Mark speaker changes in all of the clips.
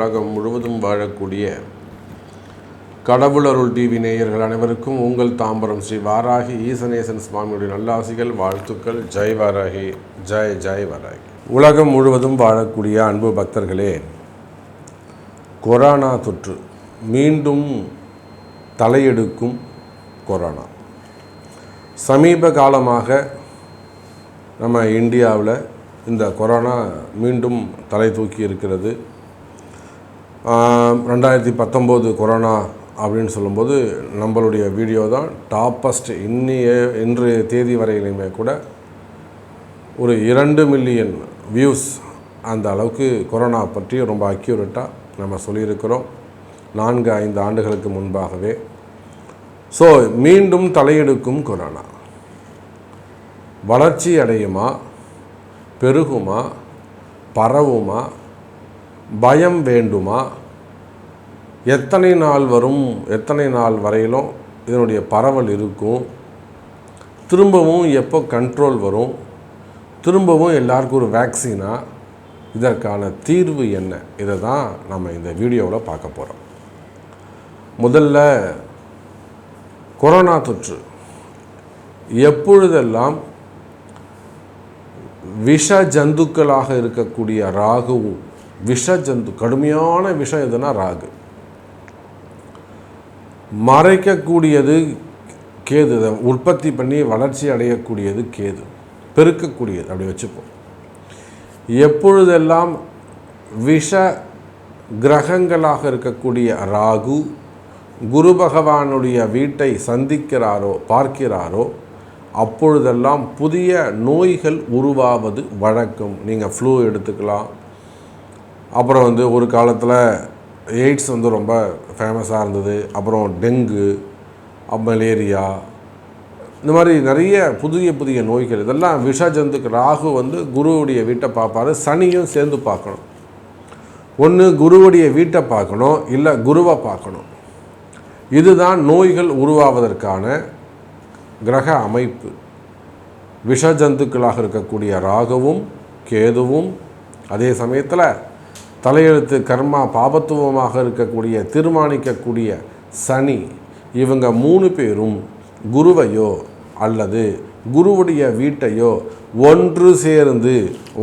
Speaker 1: உலகம் முழுவதும் வாழக்கூடிய கடவுளருள் டிவி நேயர்கள் அனைவருக்கும் உங்கள் தாம்பரம் ஸ்ரீ வாராகி ஈசனேசன் சுவாமியுடைய நல்லாசிகள் வாழ்த்துக்கள். ஜெய் வாராகி ஜெய் ஜெய் வாராகி. உலகம் முழுவதும் வாழக்கூடிய அன்பு பக்தர்களே கொரோனா தொற்று மீண்டும் தலையெடுக்கும் கொரோனா. சமீப காலமாக நம்ம இந்தியாவில் இந்த கொரோனா மீண்டும் தலை தூக்கி இருக்கிறது. ரெண்டாயிரத்தி பத்தொம்போது கொரோனா அப்படின்னு சொல்லும்போது நம்மளுடைய வீடியோ தான் டாப்பஸ்ட் இன்னைய இன்று தேதி வரையிலுமே கூட ஒரு இரண்டு மில்லியன் வியூஸ் அந்த அளவுக்கு கொரோனா பற்றி ரொம்ப அக்யூரேட்டாக நம்ம சொல்லியிருக்கிறோம். நான்கு ஐந்து ஆண்டுகளுக்கு முன்பாகவே. ஸோ மீண்டும் தலையெடுக்கும் கொரோனா. வளர்ச்சி அடையுமா? பெருகுமா? பரவுமா? பயம் வேண்டுமா? எத்தனை நாள் வரும்? எத்தனை நாள் வரையிலும் இதனுடைய பரவல் இருக்கும். திரும்பவும் எப்போ கண்ட்ரோல் வரும்? திரும்பவும் எல்லாருக்கும் ஒரு வேக்சினா இதற்கான தீர்வு என்ன? இதை தான் நம்ம இந்த வீடியோவில் பார்க்க போகிறோம் முதல்ல கொரோனா தொற்று. எப்பொழுதெல்லாம் விஷ ஜந்துக்களாக இருக்கக்கூடிய ராகுவும் விஷ ஜந்து கடுமையான விஷம் எதுனா ராகு. மறைக்கக்கூடியது கேது. உற்பத்தி பண்ணி வளர்ச்சி அடையக்கூடியது கேது. பெருக்கக்கூடியது. அப்படி வச்சுப்போம். எப்பொழுதெல்லாம் விஷ கிரகங்களாக இருக்கக்கூடிய ராகு குரு பகவானுடைய வீட்டை சந்திக்கிறாரோ பார்க்கிறாரோ அப்பொழுதெல்லாம் புதிய நோய்கள் உருவாவது வழக்கம். நீங்கள் ஃப்ளூ எடுத்துக்கலாம் அப்புறம் வந்து ஒரு காலத்தில் எய்ட்ஸ் வந்து ரொம்ப ஃபேமஸாக இருந்தது. அப்புறம் டெங்கு மலேரியா இந்த மாதிரி நிறைய புதிய புதிய நோய்கள் இதெல்லாம் விஷ ஜந்துக்கு ராகு வந்து குருவுடைய வீட்டை பார்ப்பாரு சனியும் சேர்ந்து பார்க்கணும். ஒன்று குருவுடைய வீட்டை பார்க்கணும் இல்லை குருவை பார்க்கணும். இதுதான் நோய்கள் உருவாவதற்கான கிரக அமைப்பு. விஷ ஜந்துக்களாக இருக்கக்கூடிய ராகுவும் கேதுவும் அதே சமயத்தில் தலையெழுத்து கர்மா பாபத்துவமாக இருக்கக்கூடிய தீர்மானிக்கக்கூடிய சனி. இவங்க மூணு பேரும் குருவையோ அல்லது குருவுடைய வீட்டையோ ஒன்று சேர்ந்து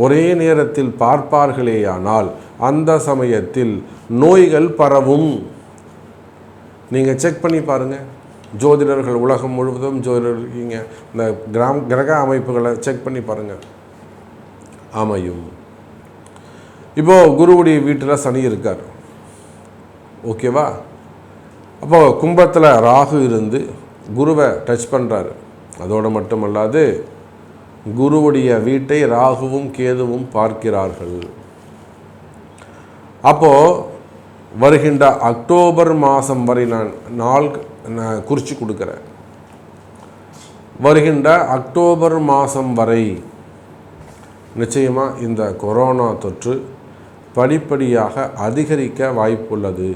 Speaker 1: ஒரே நேரத்தில் பார்ப்பார்களேயானால் அந்த சமயத்தில் நோய்கள் பரவும். நீங்கள் செக் பண்ணி பாருங்கள் ஜோதிடர்கள் உலகம் முழுவதும் ஜோதிடர் இருக்கீங்க. இந்த கிராம் கிரக அமைப்புகளை செக் பண்ணி பாருங்கள் அமையும். இப்போது குருவுடைய வீட்டில் சனி இருக்கார். ஓகேவா? அப்போது கும்பத்தில் ராகு இருந்து குருவை டச் பண்ணுறாரு அதோடு மட்டுமல்லாது குருவுடைய வீட்டை ராகுவும் கேதுவும் பார்க்கிறார்கள். அப்போது வருகின்ற அக்டோபர் மாதம் வரை நான் நாள் நான் குறித்து கொடுக்குறேன். வருகின்ற அக்டோபர் மாதம் வரை நிச்சயமாக இந்த கொரோனா தொற்று படிப்படியாக அதிகரிக்க வாய்ப்புள்ளது.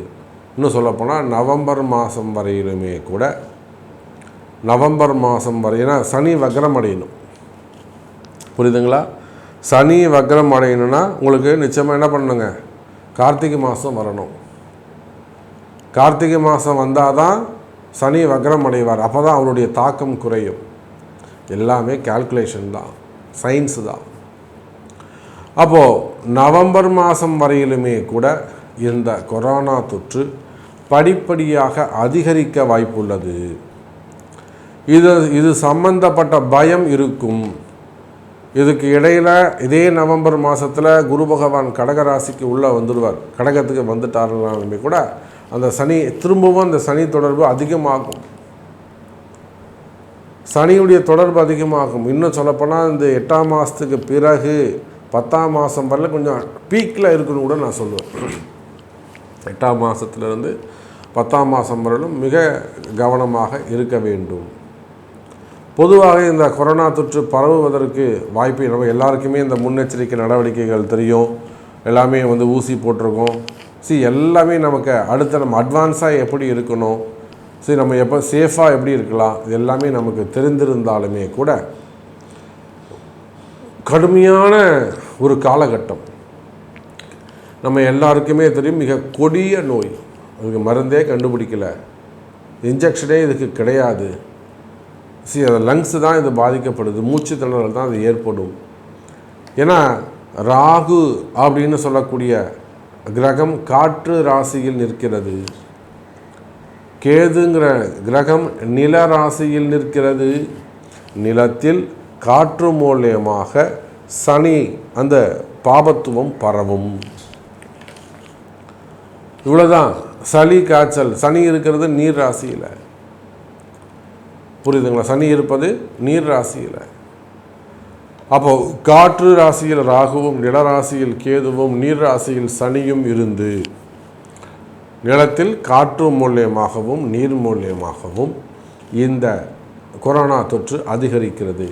Speaker 1: இன்னும் சொல்லப்போனால் நவம்பர் மாதம் வரையிலுமே கூட நவம்பர் மாதம் வரையினா சனி வக்ரம் அடையணும். புரியுதுங்களா? சனி வக்ரம் அடையணும்னா உங்களுக்கு நிச்சயமாக என்ன பண்ணுங்க கார்த்திகை மாதம் வரணும். கார்த்திகை மாதம் வந்தால் தான் சனி வக்ரம் அடைவார். அப்போ தான் அவருடைய தாக்கம் குறையும். எல்லாமே கால்குலேஷன் தான். சயின்ஸு தான். அப்போது நவம்பர் மாதம் வரையிலுமே கூட இந்த கொரோனா தொற்று படிப்படியாக அதிகரிக்க வாய்ப்புள்ளது. இது இது சம்பந்தப்பட்ட பயம் இருக்கும். இதுக்கு இடையில் இதே நவம்பர் மாதத்தில் குரு பகவான் கடகராசிக்கு உள்ளே வந்துடுவார். கடகத்துக்கு வந்துட்டாருனாலுமே கூட அந்த சனி திரும்பவும் அந்த சனி தொடர்பு அதிகமாகும். சனியுடைய தொடர்பு அதிகமாகும். இன்னும் சொல்லப்போனால் இந்த எட்டாம் மாதத்துக்கு பிறகு பத்தாம் மாதம் வரல கொஞ்சம் பீக்கில் இருக்குன்னு கூட நான் சொல்லுவேன். எட்டாம் மாதத்துலேருந்து பத்தாம் மாதம் வரலும் மிக கவனமாக இருக்க வேண்டும். பொதுவாக இந்த கொரோனா தொற்று பரவுவதற்கு வாய்ப்பு நம்ம எல்லாருக்குமே இந்த முன்னெச்சரிக்கை நடவடிக்கைகள் தெரியும். எல்லாமே வந்து ஊசி போட்டிருக்கோம். சி எல்லாமே நமக்கு அடுத்த நம்ம அட்வான்ஸாக எப்படி இருக்கணும்? சரி நம்ம எப்போ சேஃபாக எப்படி இருக்கலாம்? இது எல்லாமே நமக்கு தெரிந்திருந்தாலுமே கூட கடுமையான ஒரு காலகட்டம். நம்ம எல்லாருக்குமே தெரியும் மிக கொடிய நோய். அதுக்கு மருந்தே கண்டுபிடிக்கலை. இன்ஜெக்ஷனே இதுக்கு கிடையாது. சரி அந்த லங்ஸு தான் இது பாதிக்கப்படுது. மூச்சு திணறல் தான் அது ஏற்படும். ஏன்னா ராகு அப்படின்னு சொல்லக்கூடிய கிரகம் காற்று ராசியில் நிற்கிறது. கேதுங்கிற கிரகம் நில ராசியில் நிற்கிறது. நிலத்தில் காற்று மூலியமாக சனி அந்த பாபத்துவம் பரவும். இவ்வளோதான் சளி காய்ச்சல். சனி இருக்கிறது நீர் ராசியில். புரியுதுங்களா? சனி இருப்பது நீர் ராசியில். அப்போது காற்று ராசியில் ராகுவும் நிலராசியில் கேதுவும் நீர் ராசியில் சனியும் இருந்து நிலத்தில் காற்று மூலியமாகவும் நீர் மூலியமாகவும் இந்த கொரோனா தொற்று அதிகரிக்கிறது.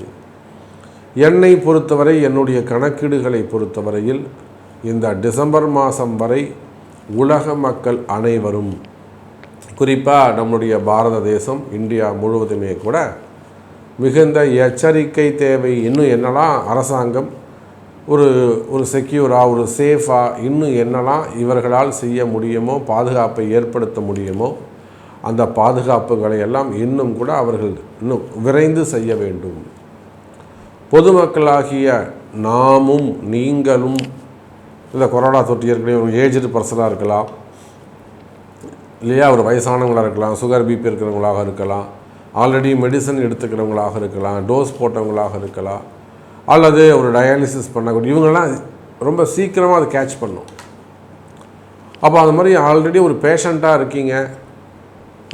Speaker 1: என்னை பொறுத்தவரை என்னுடைய கணக்கீடுகளை பொறுத்தவரையில் இந்த டிசம்பர் மாதம் வரை உலக மக்கள் அனைவரும் குறிப்பாக நம்முடைய பாரத தேசம் இந்தியா முழுவதுமே கூட மிகுந்த எச்சரிக்கை தேவை. இன்னும் என்னெல்லாம் அரசாங்கம் ஒரு ஒரு செக்யூராக ஒரு சேஃபாக இன்னும் என்னெல்லாம் இவர்களால் செய்ய முடியுமோ பாதுகாப்பை ஏற்படுத்த முடியுமோ அந்த பாதுகாப்புகளை எல்லாம் இன்னும் கூட அவர்கள் இன்னும் விரைந்து செய்ய வேண்டும். பொதுமக்களாகிய நாமும் நீங்களும் இந்த கொரோனா தொற்று ஏற்கனவே ஒரு ஏஜ்டு பர்சனாக இருக்கலாம். இல்லையா? ஒரு வயசானவங்களாக இருக்கலாம் சுகர் பிபி இருக்கிறவங்களாக இருக்கலாம். ஆல்ரெடி மெடிசன் எடுத்துக்கிறவங்களாக இருக்கலாம் டோஸ் போட்டவங்களாக இருக்கலாம். அல்லது ஒரு டயாலிசிஸ் பண்ணக்கூடிய இவங்கெல்லாம் ரொம்ப சீக்கிரமாக அதை கேட்ச் பண்ணும். அப்போ அது மாதிரி ஆல்ரெடி ஒரு பேஷண்ட்டாக இருக்கீங்க.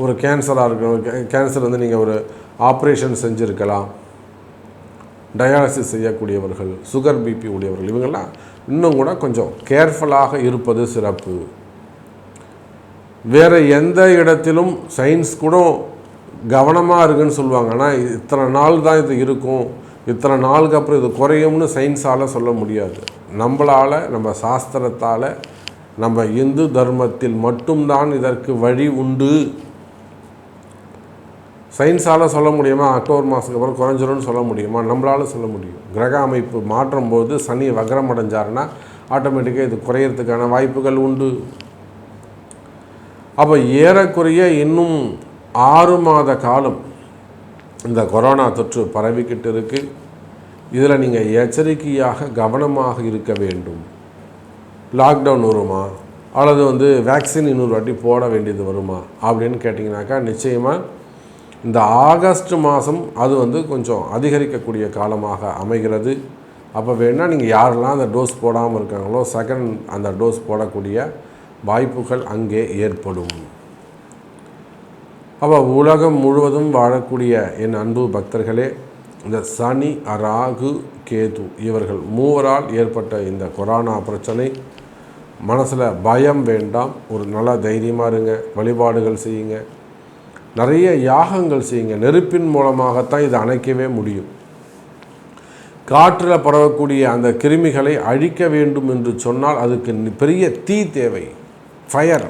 Speaker 1: ஒரு கேன்சராக இருக்கணும். கேன்சர் வந்து நீங்கள் ஒரு ஆப்ரேஷன் செஞ்சுருக்கலாம். டயாலிசிஸ் செய்யக்கூடியவர்கள் சுகர் பிபி உடையவர்கள் இவங்கெல்லாம் இன்னும் கூட கொஞ்சம் கேர்ஃபுல்லாக இருப்பது சிறப்பு. வேறு எந்த இடத்திலும் சயின்ஸ் கூட கவனமாக இருக்குன்னு சொல்லுவாங்க. ஆனால் இத்தனை நாள் தான் இது இருக்கும். இத்தனை நாளுக்கு அப்புறம் இது குறையும்னு சயின்ஸால் சொல்ல முடியாது. நம்மளால் நம்ம சாஸ்திரத்தால் நம்ம இந்து தர்மத்தில் மட்டும்தான் இதற்கு வழி உண்டு. சயின்ஸால் சொல்ல முடியுமா? அக்டோபர் மாதத்துக்கு அப்புறம் குறைஞ்சிரும்னு சொல்ல முடியுமா? நம்மளால் சொல்ல முடியும். கிரக அமைப்பு மாற்றும் போது சனி வக்ரம் அடைஞ்சாருன்னா ஆட்டோமேட்டிக்காக இது குறையிறதுக்கான வாய்ப்புகள் உண்டு. அப்போ ஏறக்குறைய இன்னும் ஆறு மாத காலம் இந்த கொரோனா தொற்று பரவிக்கிட்டு இருக்குது இதில் நீங்கள் எச்சரிக்கையாக கவனமாக இருக்க வேண்டும். லாக்டவுன் வருமா? அல்லது வந்து வேக்சின் இன்னொரு வாட்டி போட வேண்டியது வருமா? அப்படின்னு கேட்டிங்கனாக்கா நிச்சயமாக இந்த ஆகஸ்ட் மாதம் அது வந்து கொஞ்சம் அதிகரிக்கக்கூடிய காலமாக அமைகிறது. அப்போ வேணால் நீங்கள் யாரெல்லாம் அந்த டோஸ் போடாமல் இருக்காங்களோ செகண்ட் அந்த டோஸ் போடக்கூடிய வாய்ப்புகள் அங்கே ஏற்படும். அப்போ உலகம் முழுவதும் வாழக்கூடிய என் அன்பு பக்தர்களே இந்த சனி ராகு கேது இவர்கள் மூவரால் ஏற்பட்ட இந்த கொரோனா பிரச்சனை மனசில் பயம் வேண்டாம். ஒரு நல்ல தைரியமாக இருங்க வழிபாடுகள் செய்யுங்க. நிறைய யாகங்கள் செய்யுங்க. நெருப்பின் மூலமாகத்தான் இதை அணைக்கவே முடியும். காற்றில் பரவக்கூடிய அந்த கிருமிகளை அழிக்க வேண்டும் என்று சொன்னால் அதுக்கு பெரிய தீ தேவை. ஃபயர்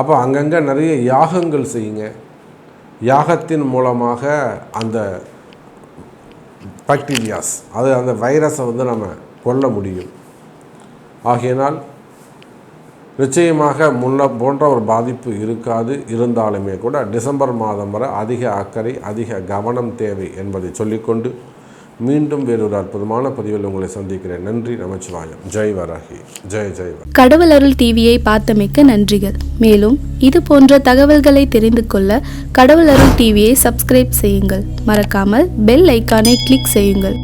Speaker 1: அப்போ அங்கங்கே நிறைய யாகங்கள் செய்யுங்க. யாகத்தின் மூலமாக அந்த பாக்டீரியாஸ் அது அந்த வைரஸை வந்து நம்ம கொல்ல முடியும். ஆகையினால் நிச்சயமாக முன்ன போன்ற ஒரு பாதிப்பு இருக்காது. இருந்தாலுமே கூட டிசம்பர் மாதம் வரை அதிக அக்கறை அதிக கவனம் தேவை என்பதை சொல்லிக்கொண்டு மீண்டும் வேறொரு அற்புதமான பதிவில் உங்களை சந்திக்கிறேன். நன்றி நமச்சிவாயம். ஜெய் வராகி. ஜெய் ஜெய்
Speaker 2: கடவுள் அருள் டிவியை பார்த்தமைக்க நன்றிகள். மேலும் இது போன்ற தகவல்களை தெரிந்து கொள்ள கடவுள் அருள் டிவியை சப்ஸ்கிரைப் செய்யுங்கள். மறக்காமல் பெல் ஐக்கானை கிளிக் செய்யுங்கள்.